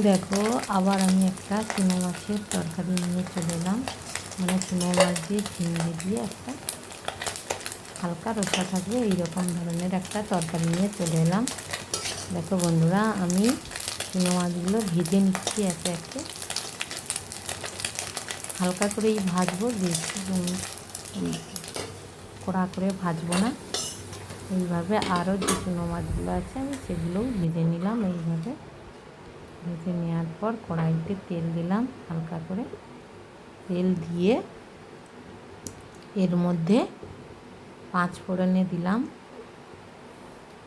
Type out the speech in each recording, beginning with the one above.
দেখো, আবার আমি একটা চুনো মাছের তরকারি নিয়ে চলে এলাম। মানে চুনো মাছ দিয়ে ঝিঙে দিয়ে একটা হালকা রসা থাকবে, এইরকম ধরনের একটা তরকারি নিয়ে চলে এলাম। দেখো বন্ধুরা, আমি চুনো মাছগুলো ভেজে নিচ্ছি একে একে। হালকা করেই ভাজবো, বেশি কড়া করে ভাজবো না। এইভাবে আরও যে চুনো মাছগুলো আছে, আমি সেগুলোও ভেজে নিলাম এইভাবে। ভেজে নেওয়ার পর কড়াইতে তেল দিলাম, হালকা করে। তেল দিয়ে এর মধ্যে পাঁচ ফোড়নে দিলাম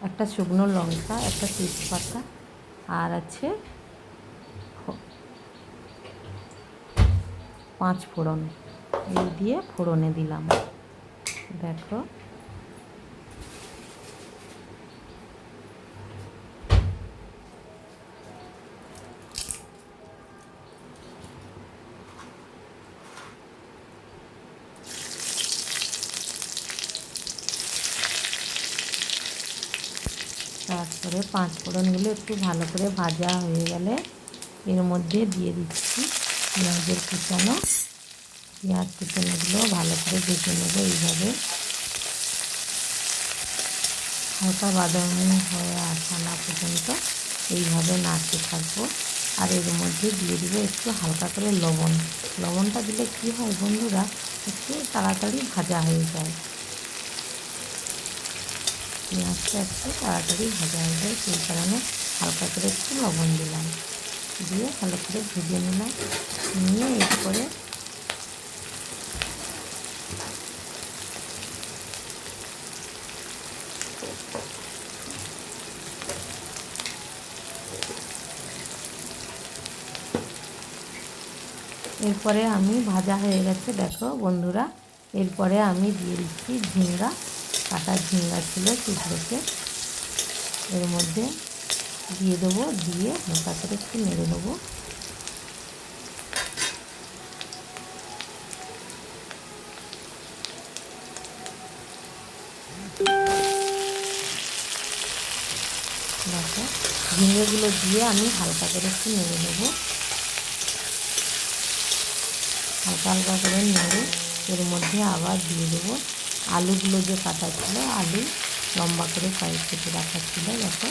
একটা শুকনো লঙ্কা, একটা তেজপাতা আর আছে পাঁচ ফোড়ন। এই দিয়ে ফোড়নে দিলাম। দেখো তারপরে পাঁচ ফোড়নগুলো একটু ভালো করে ভাজা হয়ে গেলে এর মধ্যে দিয়ে দিচ্ছি পেঁয়াজের কুচানো, পেঁয়াজ কুচানোগুলো ভালো করে ভেজে নেব এইভাবে। হালকা বাদামি হয়ে আসা না পর্যন্ত এইভাবে নাড়তে থাকব। আর এর মধ্যে দিয়ে দেবো একটু হালকা করে লবণ। লবণটা দিলে কী হয় বন্ধুরা, একটু তাড়াতাড়ি ভাজা হয়ে যায়। পেঁয়াজটা একটু তাড়াতাড়ি ভাজা হয়ে যায়। সেই কারণে হালকা করে একটু লবণ দিলাম। দিয়ে ভালো করে ভেজে নিলাম। নিয়ে এরপরে এরপরে আমি ভাজা হয়ে গেছে, দেখো বন্ধুরা। এরপরে আমি দিয়ে দিচ্ছি ঝিঙ্গা। কাটা ঝিঙ্গা ছিল সেগুলোকে এর মধ্যে দিয়ে দেবো, দিয়ে হালকা করে একটু নেড়ে নেব। ঝিঙ্গেগুলো দিয়ে আমি হালকা করে একটু নেড়ে নেব। হালকা হালকা করে নেড়ে এর মধ্যে আবার দিয়ে দেবো। আলুগুলো যে কাটা ছিল, আলু লম্বা করে সাইজ কেটে রাখা ছিল দেখো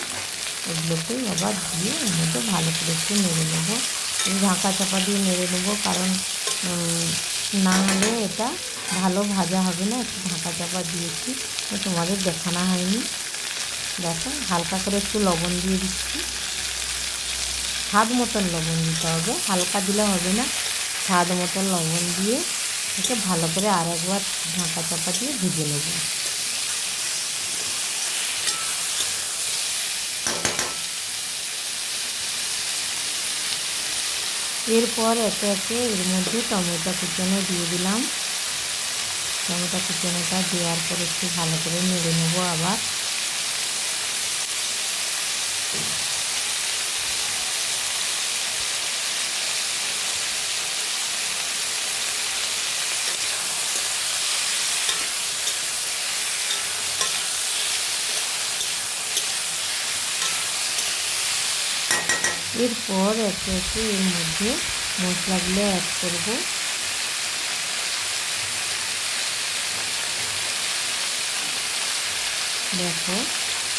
ওগুলোকেই আবার দিয়ে মধ্যে ভালো করে একটু নেড়ে নেব। ঢাকা চাপা দিয়ে নেড়ে নেব কারণ না হলে এটা ভালো ভাজা হবে না। একটু ঢাকা চাপা দিয়েছি তোমাদের দেখানো হয়নি। দেখো, হালকা করে একটু লবণ দিয়ে দিচ্ছি। স্বাদ মতন লবণ দিতে হবে। হালকা দিলে হবে না। স্বাদ মতন লবণ দিয়ে একে ভালো করে আর একবার ঢাকা চাপা দিয়ে ভেজে নেব। এরপর একে একে এর মধ্যে টমেটো কুচানো দিয়ে দিলাম। টমেটো কুচানোটা দেওয়ার পর একটু ভালো করে নেড়ে নেব আবার। এরপর একে একে এর মধ্যে মশলাগুলো অ্যাড করব। দেখো,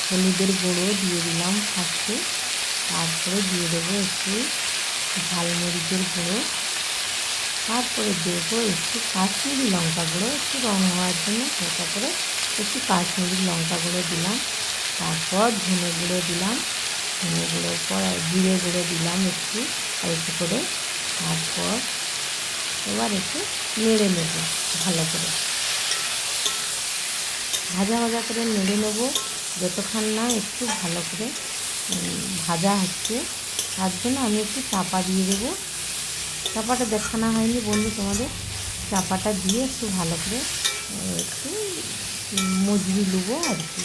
হলুদের গুঁড়ো দিয়ে দিলাম ফার্স্টে তারপরে দিয়ে দেবো একটু ঝালমরিচের গুঁড়ো। তারপরে দেবো একটু কাশ্মীরি লঙ্কা গুঁড়ো। একটু রং হওয়ার জন্য হালকা করে একটু কাশ্মীরি লঙ্কা গুঁড়ো দিলাম। তারপর ধনে গুঁড়ো দিলাম। ধনে গুঁড়োর পর জিরে গুঁড়ো দিলাম একটু অল্প করে। তারপর এবার একটু নেড়ে নেব ভালো করে। ভাজা ভাজা করে নেড়ে নেব, যতক্ষণ না একটু ভালো করে ভাজা হচ্ছে। তার জন্য আমি একটু চাপা দিয়ে দেবো। চাপাটা দেখানো হয়নি বন্ধু তোমাদের। চাপাটা দিয়ে একটু ভালো করে, একটু মজবি নেব আর কি।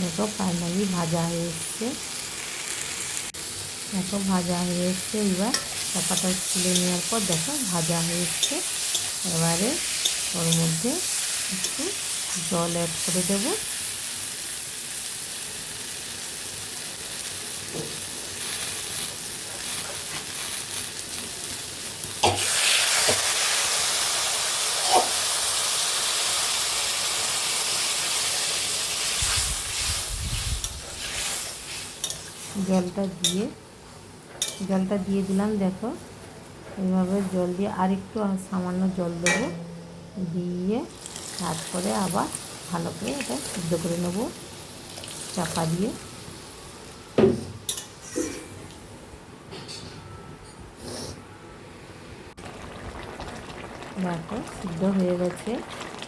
দেখো ফাইনালি ভাজা হয়ে এসছে। দেখো, ভাজা হয়ে এসছে। এবার চাপাটা তুলে নেওয়ার পর দেখো, ভাজা হয়ে এসছে। এবারে ওর মধ্যে একটু জল অ্যাড করে দেবো। জলটা দিয়ে জলটা দিয়ে দিলাম, দেখো। এইভাবে জল দিয়ে আর একটু সামান্য জল দেবো। দিয়ে তারপরে আবার ভালো করে এটা সিদ্ধ করে নেব, চাপা দিয়ে। দেখো, সিদ্ধ হয়ে গেছে।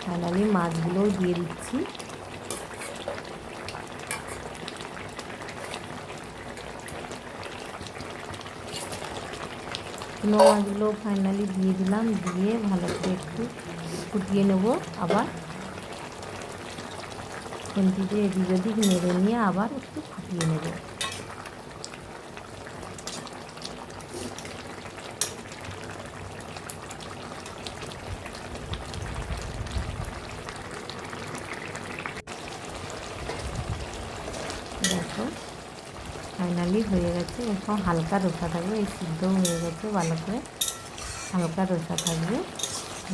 ফাইনালি মাছগুলোও দিয়ে দিচ্ছি। মাছগুলো ফাইনালি দিয়ে দিলাম, দিয়ে ভালো করে একটু ফুটিয়ে নেব আবার। খুন্তিতে এদিক ওদিক নেড়ে নিয়ে আবার একটু ফুটিয়ে নেব। দেখো ফাইনালি হয়ে গেছে। এরকম হালকা রোসা থাকবে, এই সিদ্ধ হয়ে গেছে ভালো করে হালকা রোসা থাকবে,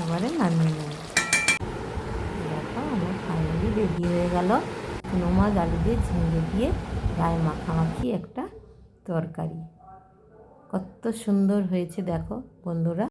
এবারে নামিয়ে নেব। দেখো, আমার ফাইনালি রেডি হয়ে গেল। নোমা আলু দিয়ে ঝিঙে দিয়ে গায়ে মাখামাখি একটা তরকারি। কত সুন্দর হয়েছে দেখো বন্ধুরা।